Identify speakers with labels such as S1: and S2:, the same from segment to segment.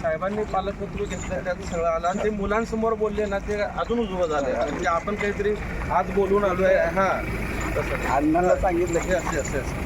S1: साहेबांनी पालकत्व घेतलं त्यात सगळं आलं. आणि ते मुलांसमोर बोलले ना ते अजून उजवं झालंय. म्हणजे आपण काहीतरी आज बोलून आलोय. हा. तसं. अण्णाला सांगितलं. की असे असे असे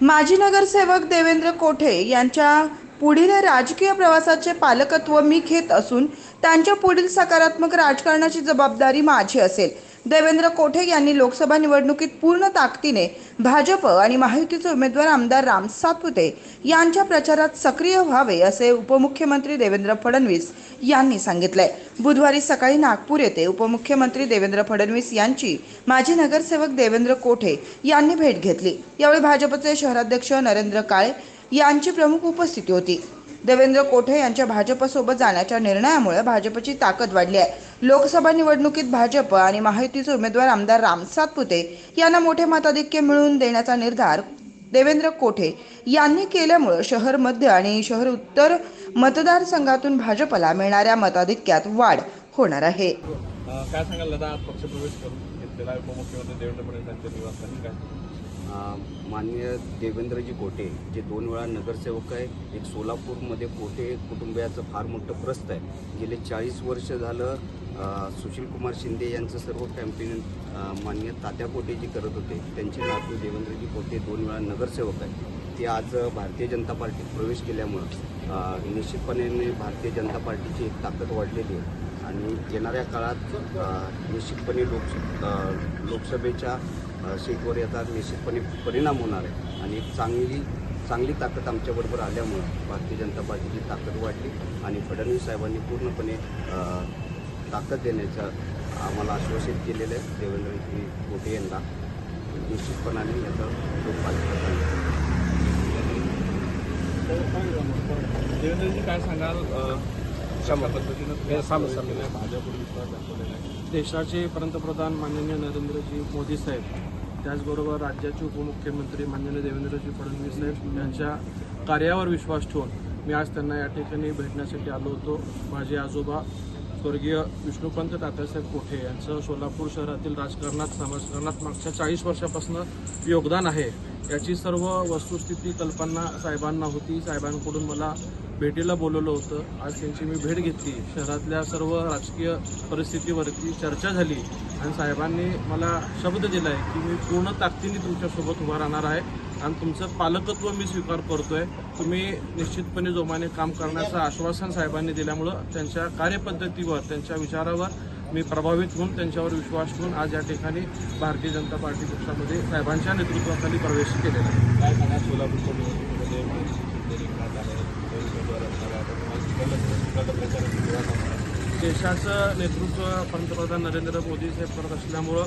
S2: माजी नगरसेवक देवेंद्र कोठे यांच्या पुढील राजकीय प्रवासाचे पालकत्व मी घेत असून त्यांच्या पुढील सकारात्मक राजकारणाची जबाबदारी माझी असेल. देवेंद्र कोठे यांनी लोकसभा निवडणुकीत पूर्ण ताकदीने भाजप आणि महायुतीचे उमेदवार आमदार राम सातपुते यांच्या प्रचारात सक्रिय व्हावे असे उपमुख्यमंत्री देवेंद्र फडणवीस यांनी सांगितलंय बुधवारी सकाळी नागपूर येथे उपमुख्यमंत्री देवेंद्र फडणवीस यांची माजी नगरसेवक देवेंद्र कोठे यांनी भेट घेतली. यावेळी भाजपचे शहराध्यक्ष नरेंद्र काळे यांची प्रमुख उपस्थिती होती. देवेंद्र कोठे यांच्या भाजपसोबत जाण्याच्या निर्णयामुळे भाजपची ताकद वाढली आहे. लोकसभा निवडणुकीत भाजप आणि महायुतीचे उमेदवार आमदार राम सातपुते यांना मोठे मताधिक्य मिळवून देण्याचा निर्धार देवेंद्र कोठे यांनी केल्यामुळं शहर मध्य आणि शहर उत्तर मतदारसंघातून भाजपला मिळणाऱ्या मताधिक्यात वाढ होणार आहे.
S1: काय सांगाल दादा? आज पक्षप्रवेश करून घेतलेला उपमुख्यमंत्री देवेंद्र फडणवीस यांच्या निवासस्थानी काय?
S3: माननीय देवेंद्रजी कोटे जे दोन वेळा नगरसेवक आहे एक सोलापूरमध्ये कोटे कुटुंबियाचं फार मोठं प्रस्त आहे. गेले चाळीस वर्ष झालं सुशीलकुमार शिंदे यांचं सर्व कॅम्पेन मान्य माननीय तात्या कोटे जी करत होते. त्यांचे नातू देवेंद्रजी कोटे दोन वेळा नगरसेवक आहेत. ते आज भारतीय जनता पार्टीत प्रवेश केल्यामुळं निश्चितपणे भारतीय जनता पार्टीची एक ताकद वाढलेली आहे. आणि येणाऱ्या काळात निश्चितपणे लोकस लोकसभेच्या अ, याचा निश्चितपणे परिणाम होणार आहे. आणि एक चांगली चांगली ताकद आमच्याबरोबर आल्यामुळं भारतीय जनता पार्टीची ताकद वाढली आणि फडणवीस साहेबांनी पूर्णपणे ताकद देण्याचं आम्हाला आश्वासित केलेलं आहे. देवेंद्रजी कोटे यांना निश्चितपणाने याचा खूप भाजपा
S1: देवेंद्रजी काय सांगाल?
S4: देशाचे पंतप्रधान माननीय नरेंद्रजी मोदी साहेब त्याचबरोबर राज्याचे उपमुख्यमंत्री माननीय देवेंद्रजी फडणवीस साहेब यांच्या कार्यावर विश्वास ठेवून मी आज त्यांना या ठिकाणी भेटण्यासाठी आलो होतो. माझे आजोबा स्वर्गीय विष्णुपंत तात्यासाहेब कोठे यांचं सोलापूर शहरातील राजकारणात समाजकारणात मागच्या चाळीस वर्षापासून योगदान आहे. याची सर्व वस्तुस्थिती कल्पना साहेबांना होती. साहेबांकडून मला भेटीला बोलवलं होतं. आज त्यांची मी भेट घेतली. शहरातल्या सर्व राजकीय परिस्थितीवरती चर्चा झाली. आणि साहेबांनी मला शब्द दिला आहे की मी पूर्ण ताकदीने तुमच्यासोबत उभा राहणार आहे. आणि तुमचं पालकत्व मी स्वीकार करतोय. तुम्ही निश्चितपणे जोमाने काम करण्याचं आश्वासन साहेबांनी दिल्यामुळं त्यांच्या कार्यपद्धतीवर त्यांच्या विचारावर मी प्रभावित होऊन त्यांच्यावर विश्वास ठेवून आज या ठिकाणी भारतीय जनता पार्टी पक्षामध्ये साहेबांच्या नेतृत्वाखाली प्रवेश केलेला आहे.
S1: सोलापूरच्या.
S4: देशाचं नेतृत्व पंतप्रधान नरेंद्र मोदी साहेब करत असल्यामुळं